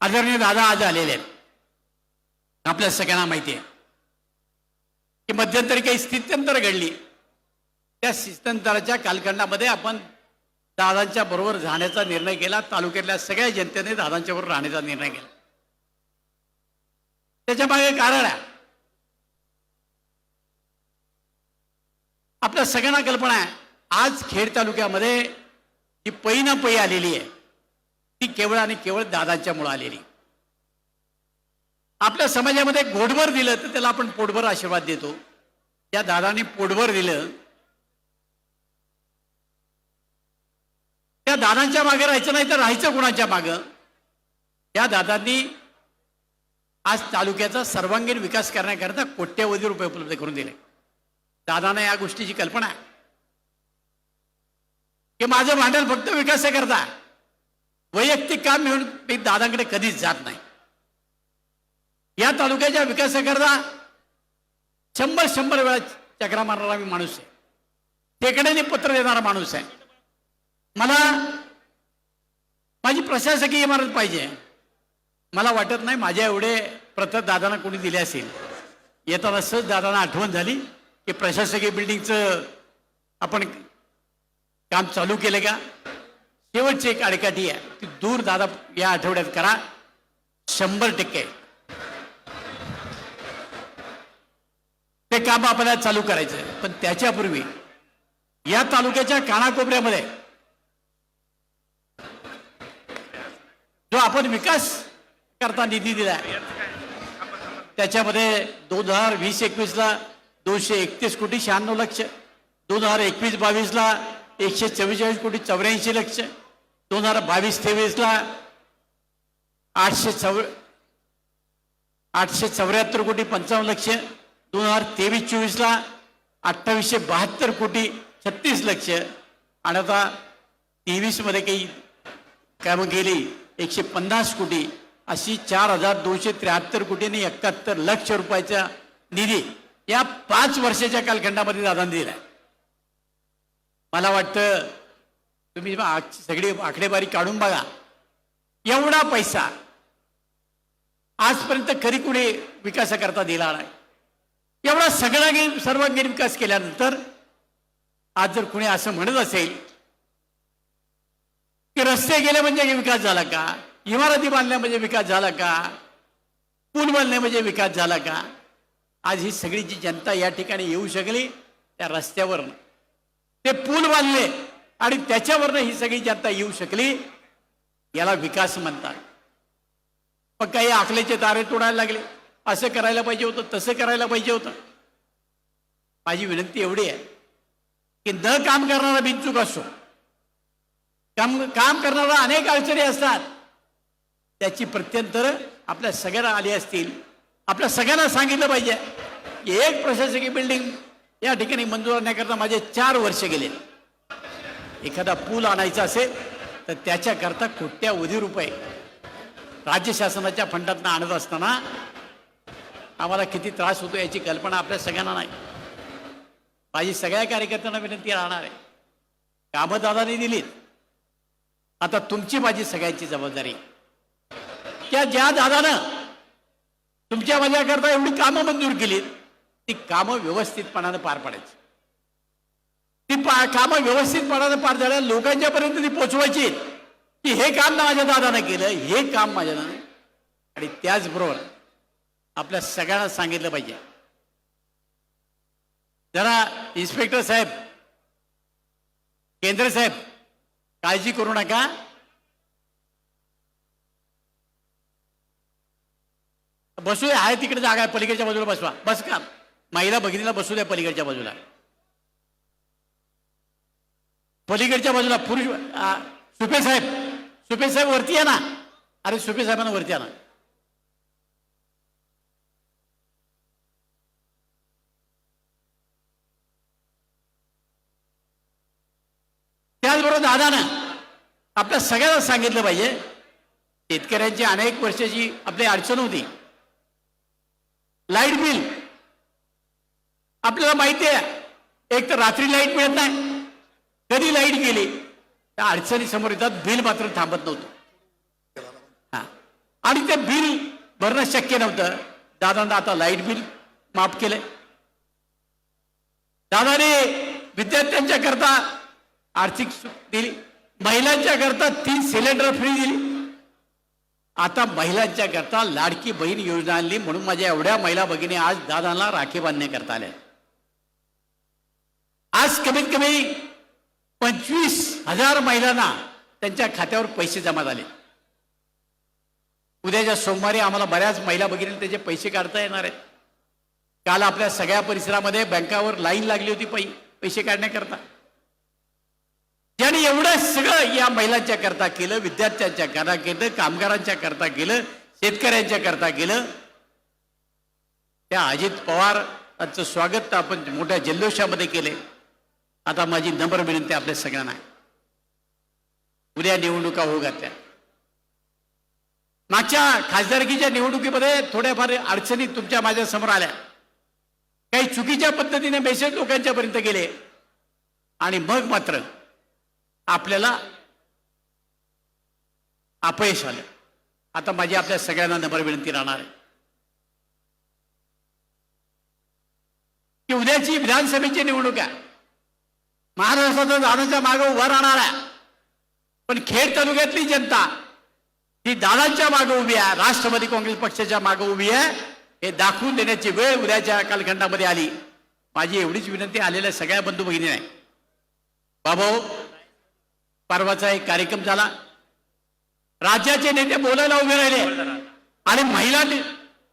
आदरणीय दादा आज आलेले आहेत. आपल्या सगळ्यांना माहिती आहे. की मध्यंतरी काही स्थित्यंतर घडली. त्या स्थित्यंतराच्या कालखंडामध्ये आपण दादांच्या बरोबर राहण्याचा निर्णय केला. तालुक्यातल्या सगळ्या जनतेने दादांच्या बरोबर राहण्याचा निर्णय केला. त्याच्यामागे कारण आहे. आपल्या सगळ्यांना कल्पना आहे. आज खेड तालुक्यामध्ये जी पै ना पै आलेली आहे ती केवळ आणि केवळ दादांच्या मुळे आलेली. आपल्या समाजामध्ये गोडभर दिलं तर त्याला आपण पोटभर आशीर्वाद देतो. या दादाने पोटभर दिलं. त्या दादांच्या मागे राहायचं नाही तर राहायचं कोणाच्या मागं? त्या दादांनी आज तालुक्याचा सर्वांगीण विकास करण्याकरता कोट्यवधी रुपये उपलब्ध करून दिले. दादांना या गोष्टीची कल्पना आहे. की माझं भांडण फक्त विकासाकरता वैयक्तिक काम मिळून मी दादांकडे कधीच जात नाही. या तालुक्याच्या विकासाकरता शंभर शंभर वेळा चक्रा मारणारा मी माणूस आहे. टेकड्याने पत्र देणारा माणूस आहे. मला माझी प्रशासकीय इमारत पाहिजे. मला वाटत नाही माझ्या एवढे प्रत दादांना कोणी दिले असेल. येताना सहज दादांना आठवण झाली की प्रशासकीय बिल्डिंगचं आपण काम चालू केलं का? शेवटची एक अडकाठी आहे. ती दूर दादा या आठवड्यात करा. शंभर टक्के. ते काम आपल्याला चालू करायचं पण त्याच्यापूर्वी या तालुक्याच्या कानाकोपऱ्यामध्ये जो आपण विकास करता निधी दिलाय त्याच्यामध्ये दोन हजार वीस एकवीसला दोनशे एकतीस कोटी शहाण्णव लक्ष दोन हजार एकवीस बावीसला एकशे चव्वेचाळीस कोटी चौऱ्याऐंशी लक्ष. दोन हजार बावीस तेवीसला आठशे चौ आठशे चौऱ्याहत्तर कोटी पंचावन्न लक्ष. दोन हजार तेवीस चोवीसला अठ्ठावीसशे बहात्तर कोटी छत्तीस लक्ष. आणि आता तेवीसमध्ये काही कामं गेली एकशे पन्नास कोटी. अशी चार हजार दोनशे त्र्याहत्तर कोटी आणि एकाहत्तर लक्ष रुपयाचा निधी या पाच वर्षाच्या कालखंडामध्ये दादांनी आहे मला वाटतं तुम्ही सगळी आकडेवारी काढून बघा एवढा पैसा आजपर्यंत कधी कुणी विकासाकरता दिला नाही. एवढा सगळा सर्वांगीण विकास केल्यानंतर आज जर कुणी असं म्हणत असेल की रस्ते गेले म्हणजे विकास झाला का? इमारती बांधल्या म्हणजे विकास झाला का? पूल बांधले म्हणजे विकास झाला का? आज ही सगळी जी जनता या ठिकाणी येऊ शकली त्या रस्त्यावर ते पूल बांधले आणि त्याच्यावरनं ही सगळी जनता येऊ शकली. याला विकास म्हणतात. मग काही आखल्याचे तारे तोडायला लागले. असं करायला पाहिजे होतं तसं करायला पाहिजे होतं. माझी विनंती एवढी आहे की न काम करणारा बिनचूक असो. काम काम करणारा अनेक अडचणी असतात. त्याची प्रत्यंतर आपल्या सगळ्यांना आली असतील. आपल्या सगळ्यांना सांगितलं पाहिजे. की एक प्रशासकीय बिल्डिंग या ठिकाणी मंजूर आणण्याकरता माझे चार वर्ष गेले. एखादा पूल आणायचा असेल तर त्याच्याकरता कोट्यावधी रुपये. राज्य शासनाच्या फंडातनं आणत असताना आम्हाला किती त्रास होतो याची कल्पना आपल्या सगळ्यांना नाही. माझी सगळ्या कार्यकर्त्यांना विनंती राहणार आहे. कामं दादाने दिलीत. आता तुमची माझी सगळ्यांची जबाबदारी. त्या ज्या दादानं तुमच्या माझ्याकरता एवढी कामं मंजूर केलीत ती कामं व्यवस्थितपणानं पार पाडायची. ती पा कामं व्यवस्थितपणानं पार झाल्या लोकांच्या पर्यंत ती पोचवायची. की हे काम ना माझ्या दादानं केलं हे काम माझ्या दादा आणि त्याचबरोबर आपल्या सगळ्यांना सांगितलं पाहिजे. जरा इन्स्पेक्टर साहेब केंद्र साहेब काळजी करू नका. बसूया आहे तिकडे जागा आहे पलीकडच्या बाजूला बसवा. बस का महिला भगिनीला बसू द्या पलीकडच्या बाजूला. पलीकडच्या बाजूला पुरुष सुपे साहेब सुपे साहेब वरती या ना. अरे सुपे साहेबांना वरती या ना. त्याचबरोबर दादानं आपल्या सगळ्यांना सांगितलं पाहिजे शेतकऱ्यांची अनेक वर्षाची आपली अडचण होती. लाइट बिल आपल्याला माहिती आहे एक तर रात्री लाइट मिळत नाही. कधी लाइट गेली? त्या अडचणी समोर येतात बिल मात्र थांबत नव्हतं. हा. आणि ते बिल भरणं शक्य नव्हतं. दादांना आता लाइट बिल माफ केलंय. दादाने विद्यार्थ्यांच्या करता आर्थिक दिली. महिलांच्या करता तीन सिलेंडर फ्री दिली. आता महिलांच्या करता लाडकी बहीण योजना आणली म्हणून माझ्या एवढ्या महिला भगिनी आज दादांना राखी बांधण्याकरता करता आल्या. आज कमीत कमी पंचवीस हजार महिलांना त्यांच्या खात्यावर पैसे जमा झाले. उद्याच्या सोमवारी आम्हाला बऱ्याच महिला भगिनी त्याचे पैसे काढता येणार आहेत. काल आपल्या सगळ्या परिसरामध्ये बँकावर लाईन लागली होती पै पैसे काढण्याकरता. ज्याने एवढं सगळं या महिलांच्या करता केलं विद्यार्थ्यांच्या करता केलं कामगारांच्या करता केलं शेतकऱ्यांच्या करता केलं त्या अजित पवार यांचं स्वागत आपण मोठ्या जल्लोषामध्ये केले आता माझी नम्र विनंती आपल्या सगळ्यांना आहे. उद्या निवडणुका होऊ घातल्या. मागच्या खासदारकीच्या निवडणुकीमध्ये थोड्याफार अडचणी तुमच्या माझ्यासमोर आल्या. काही चुकीच्या पद्धतीने मेसेज लोकांच्या पर्यंत गेले. आणि मग मात्र आपल्याला अपयश आलं. आता माझी आपल्या सगळ्यांना नम्र विनंती राहणार आहे. की उद्याची विधानसभेची निवडणूक आहे महाराष्ट्राचा दादाच्या मागे उभा राहणार आहे. पण खेड तालुक्यातली जनता ही दादांच्या मागे उभी आहे राष्ट्रवादी काँग्रेस पक्षाच्या मागे उभी आहे. हे दाखवून देण्याची वेळ उद्याच्या कालखंडामध्ये आली. माझी एवढीच विनंती आलेल्या सगळ्या बंधू भगिनी नाही बाबा परवाचा एक कार्यक्रम झाला. राज्याचे नेते बोलायला उभे राहिले. आणि महिला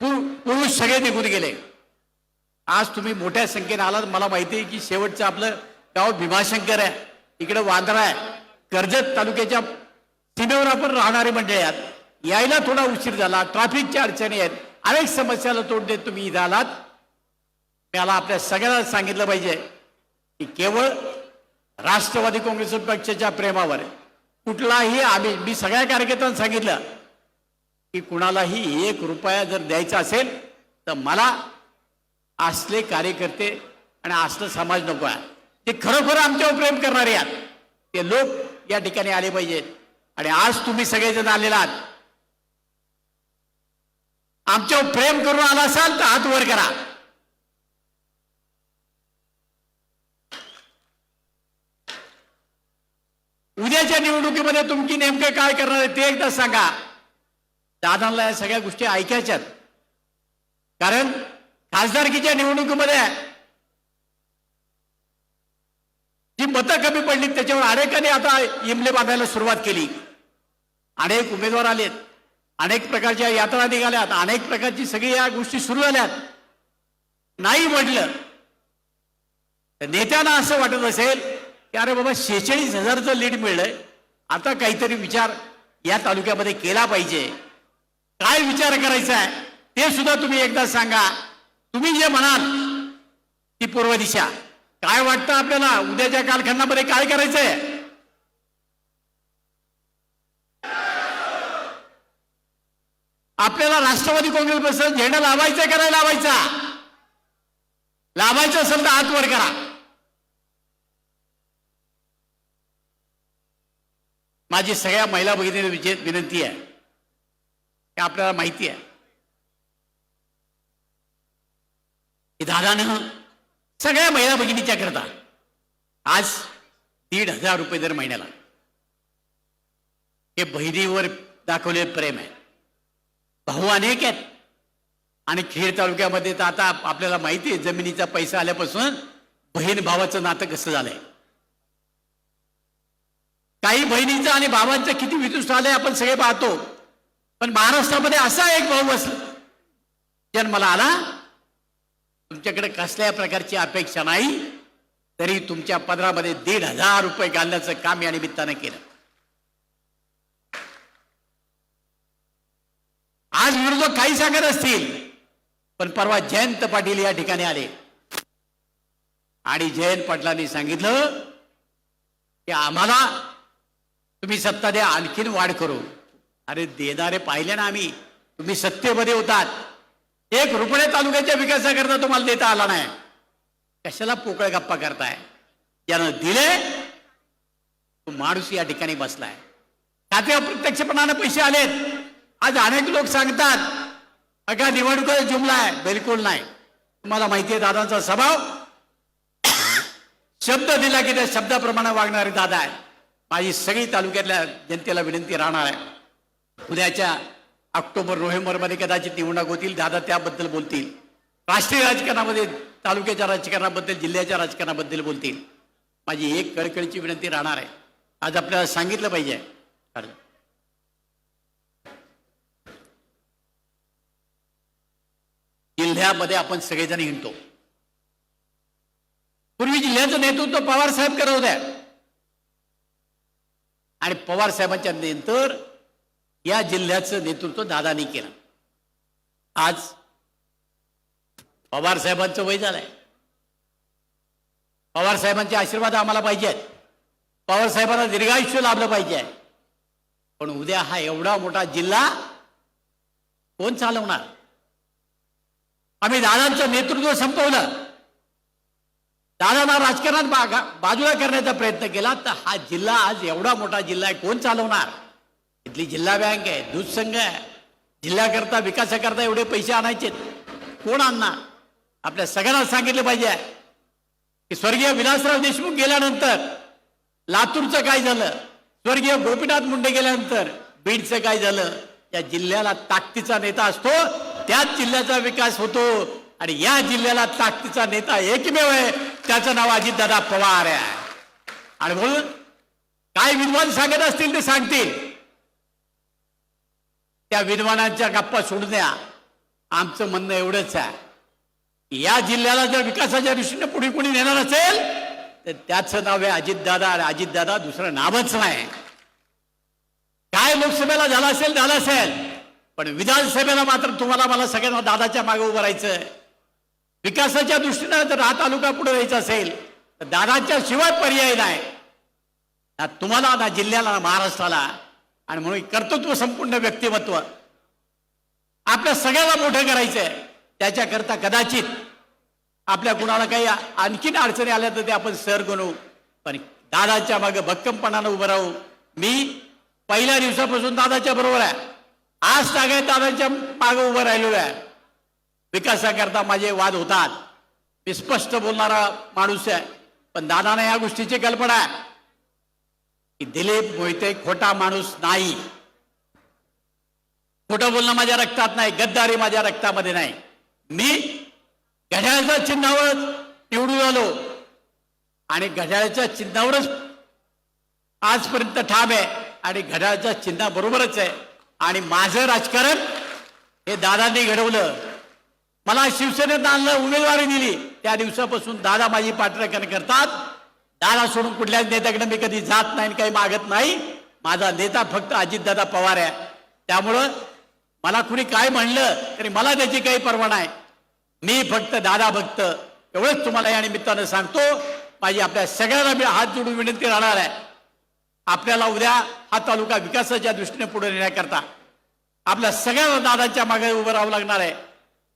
पु- पुरुष सगळे निघून गेले. आज तुम्ही मोठ्या संख्येने आलात. मला माहिती आहे की शेवटचं आपलं गाव भीमाशंकर आहे. इकडे वांद्रा आहे. कर्जत तालुक्याच्या सीमेवर आपण राहणारे मंडळी आहात. यायला थोडा उशीर झाला. ट्रॅफिकच्या अडचणी आहेत. अनेक समस्याला तोंड देत तुम्ही इथं आलात. मला आपल्या सगळ्यांना सांगितलं पाहिजे की केवळ राष्ट्रवादी काँग्रेस पक्षाच्या प्रेमावर कुठलाही आम्ही मी सगळ्या कार्यकर्त्यांना सांगितलं की कुणालाही एक रुपया जर द्यायचा असेल तर मला असले कार्यकर्ते आणि असलं समाज नको आहे. ते खरोखर आमच्यावर प्रेम करणारे आहेत. ते लोक या ठिकाणी आले पाहिजेत आणि आज तुम्ही सगळेजण आलेला आहात. आमच्यावर प्रेम करून आला असाल तर हात वर करा. उद्याच्या निवडणुकीमध्ये तुमची नेमकं काय करणार आहे ते एकदा सांगा. दादांना या सगळ्या गोष्टी ऐकायच्यात. कारण खासदारकीच्या निवडणुकीमध्ये जी मतं कमी पडली त्याच्यावर अनेकांनी आता इमले बांधायला सुरुवात केली. अनेक उमेदवार आलेत. अनेक प्रकारच्या यात्रा निघाल्यात. अनेक प्रकारची सगळी या गोष्टी सुरू झाल्यात. नाही म्हटलं तर नेत्यांना असं वाटत असेल की अरे बाबा शेहेचाळीस हजारचं लीड मिळलंय. आता काहीतरी विचार या तालुक्यामध्ये केला पाहिजे. काय विचार करायचा आहे ते सुद्धा तुम्ही एकदा सांगा. तुम्ही जे म्हणाल ती पूर्व दिशा. काय वाटतं आपल्याला? उद्याच्या कालखंडामध्ये काय करायचंय? आपल्याला राष्ट्रवादी काँग्रेस पक्ष झेंडा लावायचा का नाही लावायचा? लावायचं असेल तर हात करा. माझी सगळ्या महिला भगिनी विनंती आहे. की आपल्याला माहिती आहे. की दादानं सगळ्या महिला भगिनीच्या करता. आज दीड हजार रुपये दर महिन्याला. हे बहिणीवर दाखवले प्रेम आहे. भाऊ अनेक आहेत. आणि खेड तालुक्यामध्ये तर आता आपल्याला माहिती आहे जमिनीचा पैसा आल्यापासून बहीण भावाचं नातं कसं झालंय. काही बहिणीचं आणि बाबांचं किती वितुष्ट आलंय आपण सगळे पाहतो. पण महाराष्ट्रामध्ये असा एक भाऊ बस जन्माला आला तुमच्याकडे कसल्या प्रकारची अपेक्षा नाही तरी तुमच्या पदरामध्ये दीड हजार रुपये घालण्याचं काम या निमित्तानं केलं. आज विरोधक काही सांगत असतील पण परवा जयंत पाटील या ठिकाणी आले. आणि जयंत पाटलांनी सांगितलं की आम्हाला तुम्ही सत्ता द्या आणखीन वाढ करू. अरे देणारे पाहिले ना आम्ही तुम्ही सत्तेमध्ये होतात. एक रुपये तालुक्याच्या विकासाकरता तुम्हाला देता आला नाही. कशाला पोकळ गप्पा करताय? यानं दिले तो माणूस या ठिकाणी बसलाय. खात्यावर प्रत्यक्षपणानं पैसे आलेत. आज अनेक लोक सांगतात अगा निवडणुकीचा जुमला आहे. बिलकुल नाही. तुम्हाला माहिती आहे दादांचा स्वभाव? शब्द दिला की त्या शब्दाप्रमाणे वागणारे दादा आहे माझी सगळी तालुक्यातल्या जनतेला विनंती राहणार आहे. उद्याच्या ऑक्टोबर नोव्हेंबरमध्ये कदाचित निवडणूक होतील. दादा त्याबद्दल बोलतील. राष्ट्रीय राजकारणामध्ये तालुक्याच्या राजकारणाबद्दल जिल्ह्याच्या राजकारणाबद्दल बोलतील. माझी एक कळकळीची विनंती राहणार आहे. आज आपल्याला सांगितलं पाहिजे. जिल्ह्यामध्ये आपण सगळेजण हिंडतो. पूर्वी जिल्ह्याचं नेतृत्व पवार साहेब करत होत्या आणि पवार साहेबांच्या नंतर या जिल्ह्याचं नेतृत्व दादानी केलं. आज पवार साहेबांचं वय झालंय. पवार साहेबांचे आशीर्वाद आम्हाला पाहिजेत. पवार साहेबांना दीर्घायुष्य लाभलं पाहिजे. पण उद्या हा एवढा मोठा जिल्हा कोण चालवणार? आम्ही दादांचं नेतृत्व संपवलं. दादांना राजकारणात बाजूला करण्याचा प्रयत्न केला तर हा जिल्हा आज एवढा मोठा जिल्हा आहे कोण चालवणार? इथली जिल्हा बँक आहे दूध संघ आहे. जिल्ह्याकरता विकासाकरता एवढे पैसे आणायचे कोण आणणार? आपल्या सगळ्यांना सांगितलं पाहिजे की स्वर्गीय विलासराव देशमुख गेल्यानंतर लातूरचं काय झालं? स्वर्गीय गोपीनाथ मुंडे गेल्यानंतर बीडचं काय झालं? या जिल्ह्याला ताकदीचा नेता असतो त्याच जिल्ह्याचा विकास होतो आणि या जिल्ह्याला ताकदीचा नेता एकमेव आहे. त्याचं नाव अजितदादा पवार आहे. आणि म्हणून काय विद्वान सांगत असतील ते सांगतील. त्या विद्वानांच्या गप्पा सोडून द्या. आमचं म्हणणं एवढंच आहे. या जिल्ह्याला जर विकासाच्या दृष्टीने पुढे कोणी नेणार असेल तर त्याचं नाव आहे अजितदादा आणि अजितदादा दुसरं नावच नाही. काय लोकसभेला झालं असेल झालं असेल. पण विधानसभेला मात्र तुम्हाला मला सगळ्यांना दादाच्या मागे उभं राहायचं विकासाच्या दृष्टीनं जर हा तालुका पुढे राहायचा असेल तर दादाच्या शिवाय पर्याय नाही. ना तुम्हाला ना जिल्ह्याला ना महाराष्ट्राला आणि म्हणून कर्तृत्व संपूर्ण व्यक्तिमत्व. आपल्या सगळ्याला मोठं करायचंय. त्याच्याकरता कदाचित आपल्या कुणाला काही आणखीन अडचणी आल्या तर ते आपण सर बनवू. पण दादाच्या मागे भक्कमपणानं उभं राहू. मी पहिल्या दिवसापासून दादाच्या बरोबर आहे. आज सगळ्या दादाच्या मागे उभं राहिलेलो आहे. विकासाकरता माझे वाद होतात. मी स्पष्ट बोलणारा माणूस आहे. पण दादाने या गोष्टीची कल्पना आहे. दिलीप मोहिते खोटा माणूस नाही. खोटं बोलणं माझ्या रक्तात नाही गद्दारी माझ्या रक्तामध्ये नाही. मी घड्याळाच्या चिन्हावरच निवडून आलो. आणि घड्याळाच्या चिन्हावरच आजपर्यंत ठाम आहे आणि घड्याळाच्या चिन्हाबरोबरच आहे. आणि माझं राजकारण हे दादांनी घडवलं. मला शिवसेनेत आणलं उमेदवारी दिली. त्या दिवसापासून दादा माझी पाठराखण करतात. दादा सोडून कुठल्याच नेत्याकडे मी कधी जात नाही आणि काही मागत नाही. माझा नेता फक्त अजितदादा पवार आहे. त्यामुळं मला कुणी काय म्हणलं तरी मला त्याची काही पर्वा नाही. मी फक्त दादा भक्त. एवढंच तुम्हाला या निमित्तानं सांगतो. माझी आपल्या सगळ्यांना मी हात जोडून विनंती राहणार आहे. आपल्याला उद्या हा तालुका विकासाच्या दृष्टीने पुढे नेण्याकरता. आपल्या सगळ्यांना दादाच्या मागे उभं राहावं लागणार आहे.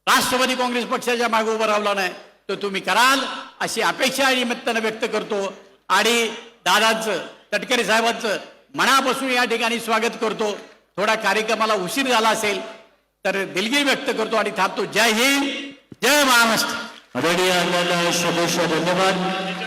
राष्ट्रवादी काँग्रेस पक्षाच्या मागे उभं राहव लागणार आहे. तर तुम्ही कराल अशी अपेक्षा या निमित्तानं व्यक्त करतो. आणि दादांचं तटकरे साहेबांचं मनापासून या ठिकाणी स्वागत करतो. थोडा कार्यक्रमाला उशीर झाला असेल तर दिलगिरी व्यक्त करतो आणि थांबतो. जय हिंद जय महाराष्ट्र. शुभेच्छा धन्यवाद.